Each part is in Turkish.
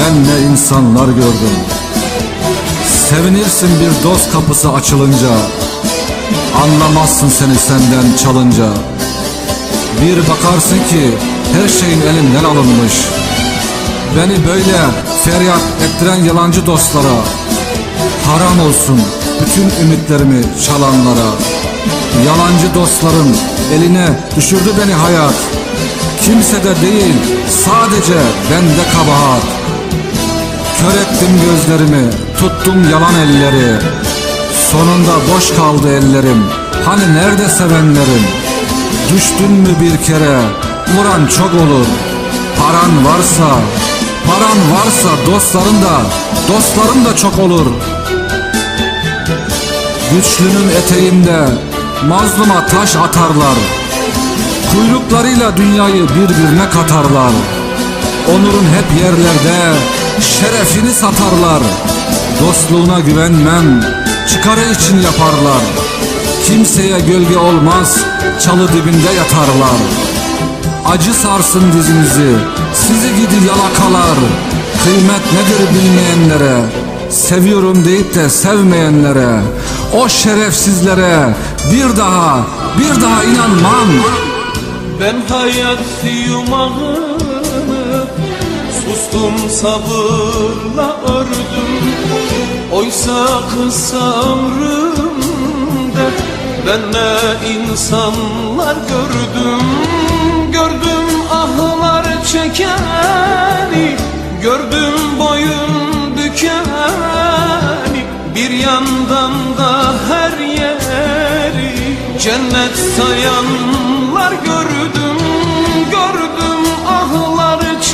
ben ne insanlar gördüm. Sevinirsin bir dost kapısı açılınca. Anlamazsın seni senden çalınca. Bir bakarsın ki her şeyin elinden alınmış. Beni böyle feryat ettiren yalancı dostlara Haram olsun bütün ümitlerimi çalanlara. Yalancı dostların eline düşürdü beni hayat. Kimse de değil sadece bende kabahat Kör ettim gözlerimi tuttum yalan elleri. Sonunda boş kaldı ellerim. Hani nerede sevenlerim? Düştün mü bir kere? Vuran çok olur. Paran varsa Paran varsa dostların da Dostların da çok olur. Güçlünün eteğinde mazluma taş atarlar. Kuyruklarıyla dünyayı birbirine katarlar. Onurun hep yerlerde şerefini satarlar. Dostluğuna güvenmem. Çıkarı için yaparlar. Kimseye gölge olmaz. Çalı dibinde yatarlar. Acı sarsın dizinizi. Sizi gidi yalakalar. Kıymet nedir bilmeyenlere? Seviyorum deyip de sevmeyenlere. O şerefsizlere bir daha bir daha inanmam. Ben hayat yumağını Sustum sabırla ördüm. Oysa kısa ömrümde Ben ne insanlar gördüm. Gördüm ahlar çekeni Gördüm boyun bükeni. Bir yandan da her yeri Cennet sayanlar Gördüm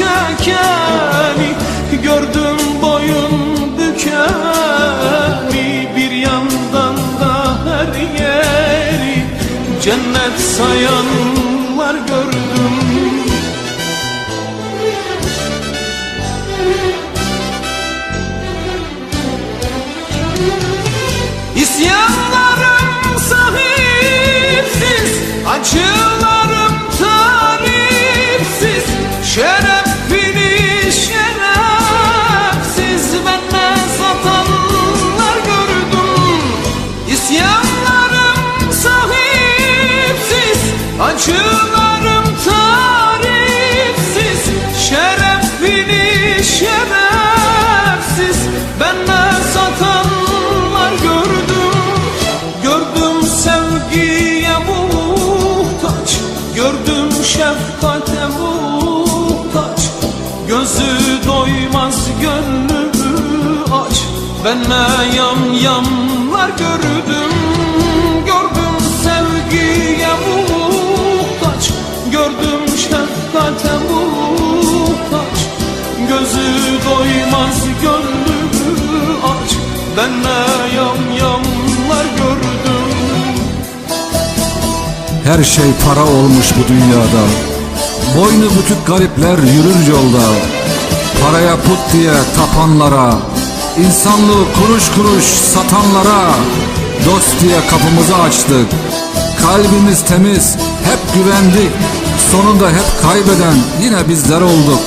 ahlar Ben ne yamyamlar gördüm Gördüm sevgiye muhtaç Gördüm şefkate muhtaç. Gözü doymaz gönlü aç Ben ne yamyamlar gördüm. Her şey para olmuş bu dünyada. Boynu bükük garipler yürür yolda. Paraya put diye tapanlara insanlığı kuruş kuruş satanlara Dost diye kapımızı açtık. Kalbimiz temiz hep güvendik Sonunda hep kaybeden yine bizler olduk.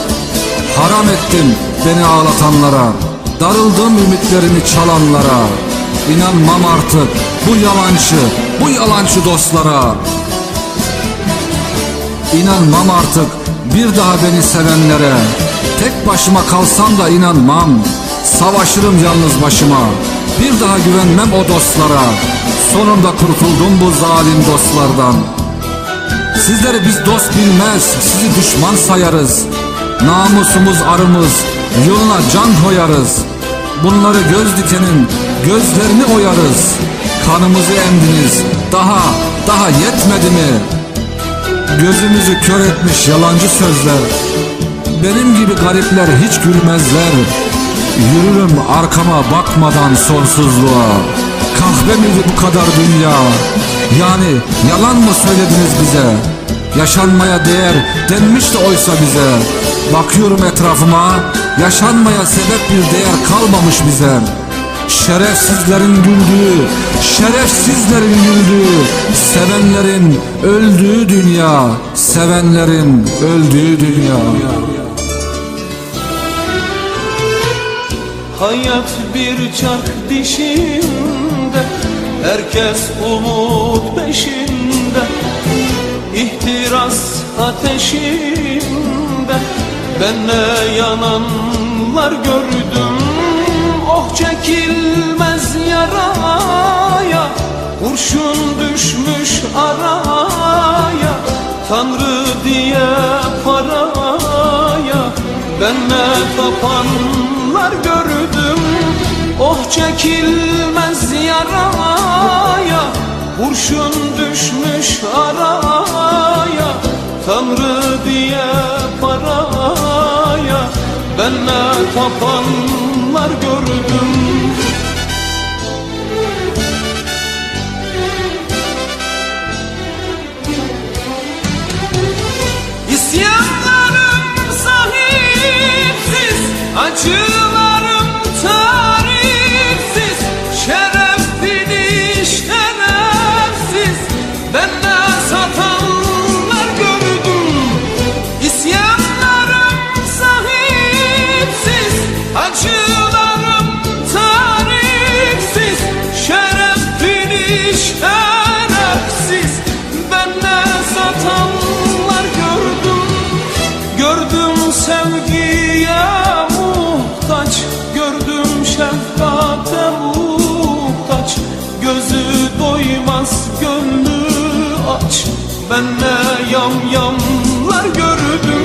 Haram ettim beni ağlatanlara Darıldım ümitlerimi çalanlara. İnanmam artık bu yalancı, bu yalancı dostlara. İnanmam artık bir daha beni sevenlere. Tek başıma kalsam da inanmam Savaşırım yalnız başıma. Bir daha güvenmem o dostlara. Sonunda kurtuldum bu zalim dostlardan. Sizleri biz dost bilmez Sizi düşman sayarız. Namusumuz arımız Yoluna can koyarız. Bunları göz dikenin Gözlerini oyarız. Kanımızı emdiniz Daha daha yetmedi mi? Gözümüzü kör etmiş yalancı sözler. Benim gibi garipler hiç gülmezler Yürürüm arkama bakmadan sonsuzluğa. Kahve miydi bu kadar dünya? Yani yalan mı söylediniz bize? Yaşanmaya değer denmişti oysa bize. Bakıyorum etrafıma Yaşanmaya sebep bir değer kalmamış bize. Şerefsizlerin güldüğü, şerefsizlerin güldüğü, sevenlerin öldüğü dünya, sevenlerin öldüğü dünya. Hayat bir çark dişinde Herkes umut peşinde. İhtiras ateşinde Ben ne yananlar gördüm. Oh çekilmez yaraya Kurşun düşmüş araya. Tanrı diye paraya Ben ne tapanlar gördüm. Oh çekilmez yaraya Kurşun düşmüş araya. Tanrı diye paraya Ben ne tapanlar gördüm. İsyanlarım sahipsiz Acılarım aç Ben ne yamyamlar gördüm Gördüm